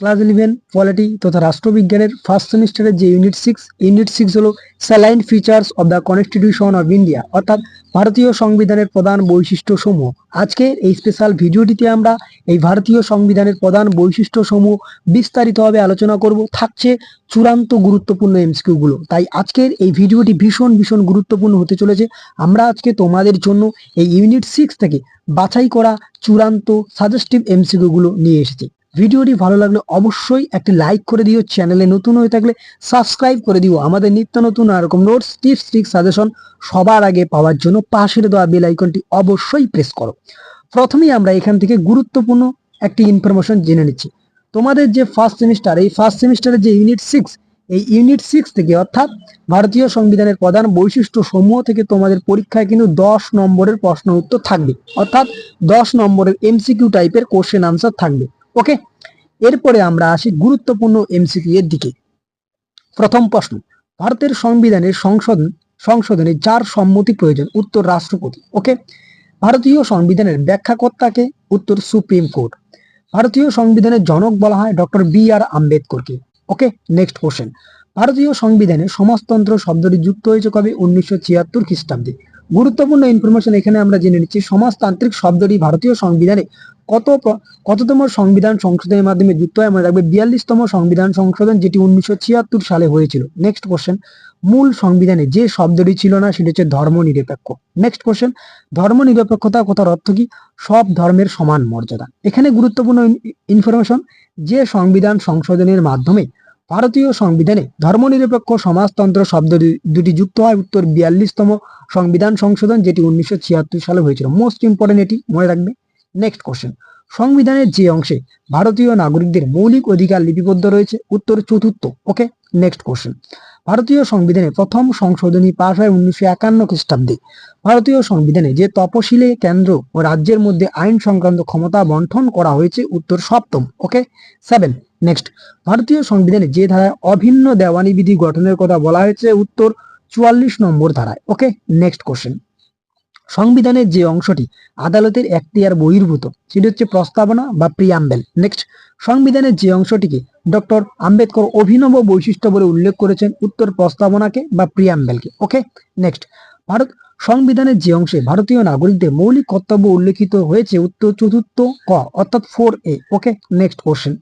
Class eleven polity তথা রাষ্ট্রবিজ্ঞানের first সেমিস্টারের যে ইউনিট সিক্স ইউনিট সিক্স হলো salient features of the constitution of India অর্থাৎ ভারতীয় সংবিধানের প্রধান বৈশিষ্ট্য সমূহ আজকে এই স্পেশাল ভিডিওটিতে আমরা এই ভারতীয় সংবিধানের প্রধান বৈশিষ্ট্য সমূহ বিস্তারিতভাবে আলোচনা করব। থাকছে চূড়ান্ত গুরুত্বপূর্ণ এমসিকিউ গুলো। তাই আজকের এই ভিডিওটি ভীষণ ভীষণ গুরুত্বপূর্ণ হতে চলেছে। আমরা আজকে তোমাদের জন্য এই ইউনিট সিক্স থেকে বাছাই করা চূড়ান্ত সাজেস্টিভ এমসিকিউগুলো নিয়ে এসেছি। ভিডিওটি ভালো লাগলে অবশ্যই একটি লাইক করে দিও চ্যানেলে নতুন হয়ে থাকলে সাবস্ক্রাইব করে দিও। আমাদের নিত্য নতুন এরকম নোটস টিপস ট্রিক সাজেশন সবার আগে পাওয়ার জন্য পাশের দেওয়া বেল আইকনটি অবশ্যই প্রেস করো। প্রথমেই আমরা এখান থেকে গুরুত্বপূর্ণ একটি ইনফরমেশন জেনে নিচ্ছি। তোমাদের যে ফার্স্ট সেমিস্টার এই ফার্স্ট সেমিস্টারের যে ইউনিট সিক্স এই ইউনিট সিক্স থেকে অর্থাৎ ভারতীয় সংবিধানের প্রধান বৈশিষ্ট্য সমূহ থেকে তোমাদের পরীক্ষায় কিন্তু দশ নম্বরের প্রশ্ন উত্তর থাকবে। অর্থাৎ দশ নম্বরের এমসিকিউ টাইপের কোশ্চেন আনসার থাকবে। ওকে এরপরে আমরা আসি গুরুত্বপূর্ণ এমসিকিউ এর দিকে। প্রথম প্রশ্ন, ভারতের সংবিধানের সংশোধন, সংশোধনে যার সম্মতি প্রয়োজন, উত্তর রাষ্ট্রপতি। ওকে ভারতীয় সংবিধানের ব্যাখ্যাকর্তাকে উত্তর সুপ্রিম কোর্ট। ভারতীয় সংবিধানের জনক বলা হয় ডক্টর বি আর আম্বেদকরকে। ওকে নেক্সট কোশ্চেন ভারতীয় সংবিধানে সমাজতন্ত্র শব্দটি যুক্ত হয়েছে কবে? উনিশশো ছিয়াত্তর খ্রিস্টাব্দে। গুরুত্বপূর্ণ ইনফরমেশন এখানে আমরা জেনে নিচ্ছি। সমাজতান্ত্রিক শব্দটি ভারতীয় সংবিধানে কত কততম সংবিধান সংশোধনের মাধ্যমে যুক্ত হয়? মনে রাখবে বিয়াল্লিশতম সংবিধান সংশোধন যেটি উনিশশো ছিয়াত্তর সালে হয়েছিল। নেক্সট কোশ্চেন মূল সংবিধানে যে শব্দটি ছিল না, সেটি হচ্ছে ধর্ম নিরপেক্ষ নেক্সট কোশ্চেন ধর্ম নিরপেক্ষতা কথার অর্থ কি? সব ধর্মের সমান মর্যাদা। এখানে গুরুত্বপূর্ণ ইনফরমেশন যে সংবিধান সংশোধনের মাধ্যমে ভারতীয় সংবিধানে ধর্মনিরপেক্ষ সমাজতন্ত্র শব্দ দুটি যুক্ত হয়। উত্তর বিয়াল্লিশতম সংবিধান সংশোধন, যেটি উনিশশো ছিয়াত্তর সালে হয়েছিল। মোস্ট ইম্পর্টেন্ট এটি মনে রাখবে। নেক্সট কোশ্চেন সংবিধানের যে অংশে ভারতীয় নাগরিকদের মৌলিক অধিকার লিপিবদ্ধ রয়েছে, উত্তর চতুর্থ ওকে নেক্সট কোশ্চেন ভারতীয় সংবিধানে প্রথম সংশোধনী পাশ হয় উনিশশো একান্ন খ্রিস্টাব্দে। ভারতীয় সংবিধানে যে তপশিলে কেন্দ্র ও রাজ্যের মধ্যে আইন সংক্রান্ত ক্ষমতা বন্টন করা হয়েছে, উত্তর সপ্তম ওকে সেভেন নেক্সট ভারতীয় সংবিধানে যে ধারায় অভিন্ন দেওয়ানি বিধি গঠনের কথা বলা হয়েছে, উত্তর চুয়াল্লিশ নম্বর ধারায় ওকে নেক্সট কোশ্চেন সংবিধানের যে অংশটি আদালতের এখতিয়ার বহির্ভূত, সেটি হচ্ছে প্রস্তাবনা বা প্রিয়াম্বেল নেক্সট সংবিধানের যে অংশটিকে ডক্টর আম্বেদকর অভিনব বৈশিষ্ট্য বলে উল্লেখ করেছেন উত্তর প্রস্তাবনাকে বা প্রিয়াম্বেলকে ওকে নেক্সট ভারত সংবিধানের যে অংশে ভারতীয় নাগরিকদের মৌলিক কর্তব্য উল্লেখিত হয়েছে উত্তর চতুর্থ ক, অর্থাৎ four A okay next question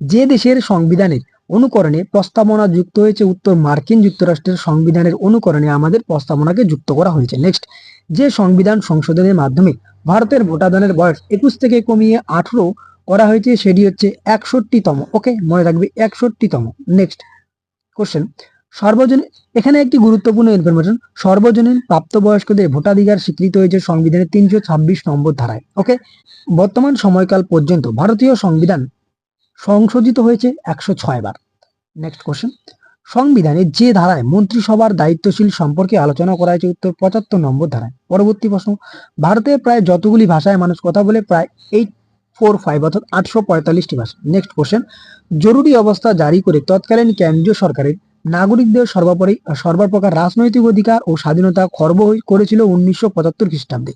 যে দেশের সংবিধানের অনুকরণে প্রস্তাবনা যুক্ত হয়েছে উত্তর মার্কিন যুক্তরাষ্ট্রের সংবিধানের অনুকরণে আমাদের প্রস্তাবনাকে যুক্ত করা হয়েছে। নেক্সট যে সংবিধান সংশোধনের মাধ্যমে ভারতের ভোটাদানের বয়স একুশ থেকে কমিয়ে আঠারো করা হয়েছে, সেটি হচ্ছে একষট্টিতম। ওকে মনে রাখবে একষট্টিতম। নেক্সট কোশ্চেন সর্বজনীন এখানে একটি গুরুত্বপূর্ণ ইনফরমেশন সর্বজনীন প্রাপ্তবয়স্কদের ভোটাধিকার স্বীকৃত হয়েছে সংবিধানের তিনশো ছাব্বিশ নম্বর ধারায়। ওকে বর্তমান সময়কাল পর্যন্ত ভারতীয় সংবিধান সংশোধিত হয়েছে একশো ছয় বার। নেক্সট কোশ্চেন সংবিধানে যে ধারায় মন্ত্রিসভার দায়িত্বশীল সম্পর্কে আলোচনা করা হয়েছে, উত্তর পঁচাত্তর নম্বর ধারায়। পরবর্তী প্রশ্ন, ভারতে প্রায় যতগুলি ভাষায় মানুষ কথা বলে, প্রায় এইট ফোর ফাইভ অর্থাৎ আটশো পঁয়তাল্লিশটি ভাষা। নেক্সট কোশ্চেন জরুরি অবস্থা জারি করে তৎকালীন কেন্দ্রীয় সরকারের নাগরিকদের সর্বোপরি, সর্বপ্রকার রাজনৈতিক অধিকার ও স্বাধীনতা খর্ব করেছিল উনিশশো পঁচাত্তর খ্রিস্টাব্দে।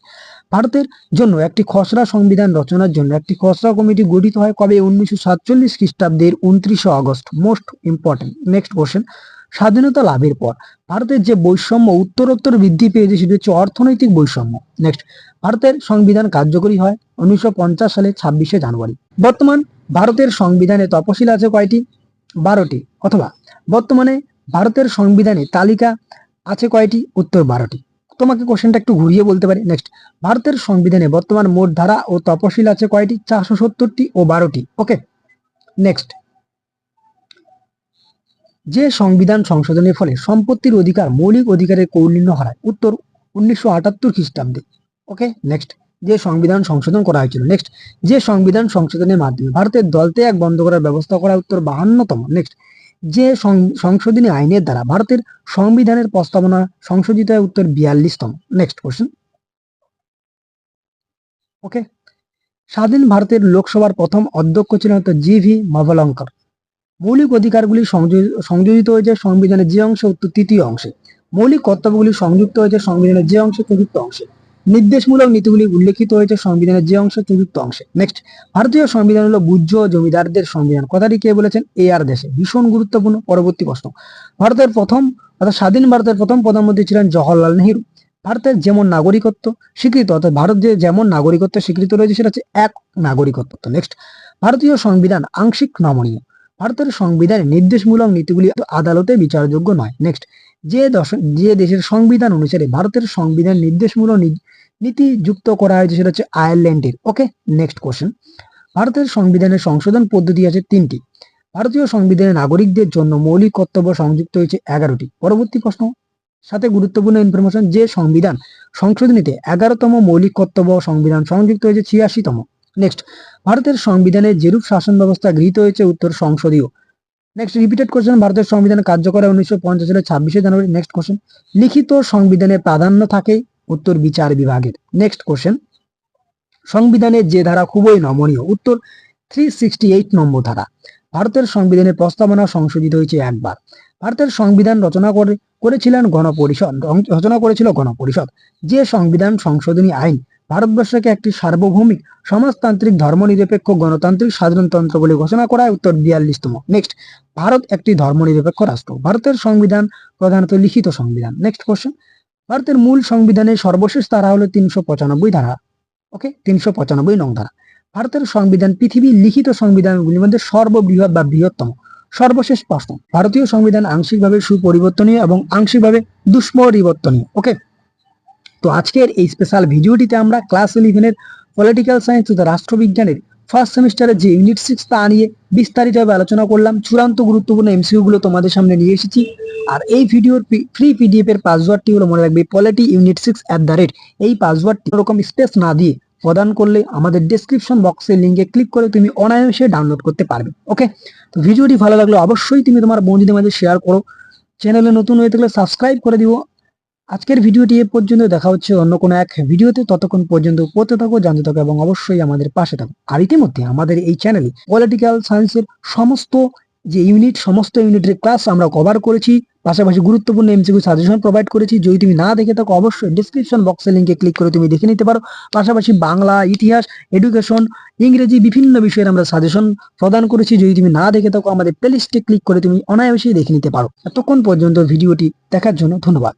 ভারতের জন্য একটি খসড়া সংবিধান রচনার জন্য একটি খসড়া কমিটি গঠিত হয় কবে? উনিশশো সাতচল্লিশ খ্রিস্টাব্দের উনত্রিশে August. Most important next question স্বাধীনতা লাভের পর ভারতের যে বৈষম্য, উত্তরোত্তর বৃদ্ধি পেয়েছে সেটি হচ্ছে অর্থনৈতিক বৈষম্য। নেক্সট ভারতের সংবিধান কার্যকরী হয় উনিশশো পঞ্চাশ সালে ছাব্বিশে জানুয়ারি। বর্তমান ভারতের সংবিধানে তপশিল আছে কয়টি? বারোটি অথবা বর্তমানে ভারতের সংবিধানে তালিকা আছে কয়টি? উত্তর বারোটি। তোমাকে কোশ্চেনটা একটু ঘুরিয়ে বলতে পারি। নেক্সট ভারতের সংবিধানে বর্তমান মোট ধারা ও তপশিল আছে কয়টি? চারশো সত্তরটি ও বারোটি। ওকে নেক্সট যে সংবিধান সংশোধনের ফলে সম্পত্তির অধিকার মৌলিক অধিকারের কৌলিন্য হারায়, উত্তর উনিশশো আটাত্তর খ্রিস্টাব্দে। ওকে নেক্সট যে সংবিধান সংশোধন করা হয়েছিল। নেক্সট যে সংবিধান সংশোধনের মাধ্যমে ভারতের দলত্যাগ বন্ধ করার ব্যবস্থা করা উত্তর বাহান্নতম। নেক্সট যে সংশোধনী আইনের দ্বারা ভারতের সংবিধানের প্রস্তাবনা সংশোধিত হয় উত্তর বিয়াল্লিশতম। নেক্সট কোশ্চেন ওকে স্বাধীন ভারতের লোকসভার প্রথম অধ্যক্ষ ছিলেন হচ্ছে জি ভি মাভলঙ্কর। মৌলিক অধিকারগুলি সংযোজিত হয়েছে সংবিধানের যে অংশে, উত্তর তৃতীয় অংশে। মৌলিক কর্তব্যগুলি সংযুক্ত হয়েছে সংবিধানের যে অংশে চতুর্থ অংশে। নির্দেশমূলক নীতিগুলি উল্লেখিত হয়েছে সংবিধানের যে অংশ চতুর্থ অংশে। নেক্সট ভারতীয় সংবিধান হলো বুজ্জ ও জমিদারদের সংবিধান। কথাটি কে বলেছেন? এ আর দেশে। ভীষণ গুরুত্বপূর্ণ পরবর্তী প্রশ্ন। ভারতের প্রথম অর্থাৎ স্বাধীন ভারতের প্রথম প্রধানমন্ত্রী ছিলেন জওহরলাল নেহেরু। ভারতের যেমন নাগরিকত্ব স্বীকৃত, অর্থাৎ ভারত যে যেমন নাগরিকত্ব স্বীকৃত রয়েছে সেটা হচ্ছে এক নাগরিকত্ব। নেক্সট ভারতীয় সংবিধান আংশিক নমনীয়। ভারতের সংবিধানে নির্দেশমূলক নীতিগুলি আদালতে বিচারযোগ্য নয়। নেক্সট যে যে দেশের সংবিধান অনুসারে ভারতের সংবিধান নির্দেশমূলক নীতি যুক্ত করা হয়েছে সেটা হচ্ছে আয়ারল্যান্ডের। ওকে নেক্সট কোশ্চেন ভারতের সংবিধানের সংশোধন পদ্ধতি আছে তিনটি। ভারতীয় সংবিধানে নাগরিকদের জন্য মৌলিক কর্তব্য সংযুক্ত হয়েছে এগারোটি। পরবর্তী প্রশ্ন। সাথে গুরুত্বপূর্ণ ইনফরমেশন যে সংবিধান সংশোধনীতে এগারোতম মৌলিক কর্তব্য সংবিধান সংযুক্ত হয়েছে ছিয়াশিতম। নেক্সট ভারতের সংবিধানে যেরূপ শাসন ব্যবস্থা গৃহীত হয়েছে উত্তর সংসদীয়। নেক্সট রিপিটেড কোশ্চেন ভারতের সংবিধান কার্যকর উনিশশো পঞ্চাশ সালের ছাব্বিশে জানুয়ারি নেক্সট কোশ্চেন লিখিত সংবিধানে প্রাধান্য থাকে উত্তর বিচার বিভাগের নেক্সট কোশ্চেন সংবিধানের যে ধারা খুবই নমনীয় উত্তর থ্রি সিক্সটি এইট নম্বর ধারা ভারতের সংবিধানের প্রস্তাবনা সংশোধিত হয়েছে একবার ভারতের সংবিধান রচনা করে করেছিলেন গণপরিষদ রচনা করেছিল গণপরিষদ যে সংবিধান সংশোধনী আইন ভারতবর্ষকে একটি সার্বভৌমিক, সমাজতান্ত্রিক, ধর্মনিরপেক্ষ, গণতান্ত্রিক সাধারণতন্ত্র বলে ঘোষণা করা হয় উত্তর বিয়াল্লিশতম। নেক্সট ভারত একটি ধর্মনিরপেক্ষ রাষ্ট্র। ভারতের সংবিধান প্রধানত লিখিত সংবিধান। নেক্সট কোশ্চেন ভারতের মূল সংবিধানের সর্বশেষ ধারা হলো তিনশো পঁচানব্বই ধারা। ওকে তিনশো পঁচানব্বই নং ধারা। ভারতের সংবিধান পৃথিবীর লিখিত সংবিধানগুলির মধ্যে সর্ববৃহৎ বা বৃহত্তম। সর্বশেষ প্রশ্ন, ভারতীয় সংবিধান আংশিকভাবে সুপরিবর্তনীয় এবং আংশিকভাবে দুষ্পরিবর্তনীয়। ওকে তো আজকের এই স্পেশাল ভিডিওটিতে আমরা ক্লাস ইলেভেনের পলিটিক্যাল সায়েন্স তথা রাষ্ট্রবিজ্ঞানের ফার্স্ট সেমিস্টারের যে ইউনিট সিক্স তা নিয়ে বিস্তারিতভাবে আলোচনা করলাম, চূড়ান্ত গুরুত্বপূর্ণ এমসিকিউ গুলো তোমাদের সামনে নিয়ে এসেছি। আর এই ভিডিওর ফ্রি পিডিএফ এর পাসওয়ার্ডটি হলো মনে রাখবে polity unit six at the rate এই পাসওয়ার্ডটি রকম স্পেস না দিয়ে প্রদান করলে আমাদের ডেসক্রিপশন বক্সের লিঙ্কে ক্লিক করে তুমি অনায়াসে ডাউনলোড করতে পারবে। ওকে তো ভিডিওটি ভালো লাগলে অবশ্যই তুমি তোমার বন্ধুদের মাঝে শেয়ার করো। চ্যানেলে নতুন হয়ে থাকলে সাবস্ক্রাইব করে দিও। আজকের ভিডিওটি এ পর্যন্ত দেখা হচ্ছে অন্য কোনো এক ভিডিওতে। ততক্ষণ পর্যন্ত পড়তে থাকো, জানতে থাকো এবং অবশ্যই আমাদের পাশে থাকো। আর ইতিমধ্যে আমাদের এই চ্যানেলে পলিটিক্যাল সায়েন্সের সমস্ত যে ইউনিট, সমস্ত ইউনিটের ক্লাস আমরা কভার করেছি, পাশাপাশি গুরুত্বপূর্ণ এমসিকিউ সাজেশন প্রোভাইড করেছি। যদি তুমি না দেখে থাকো, অবশ্যই ডিসক্রিপশন বক্সের লিঙ্কে ক্লিক করে তুমি দেখে নিতে পারো। পাশাপাশি বাংলা, ইতিহাস, এডুকেশন, ইংরেজি বিভিন্ন বিষয়ের আমরা সাজেশন প্রদান করেছি। যদি তুমি না দেখে থাকো, আমাদের প্লেলিস্টে ক্লিক করে তুমি অনায়াসেই দেখে নিতে পারো। এতক্ষণ পর্যন্ত ভিডিওটি দেখার জন্য ধন্যবাদ।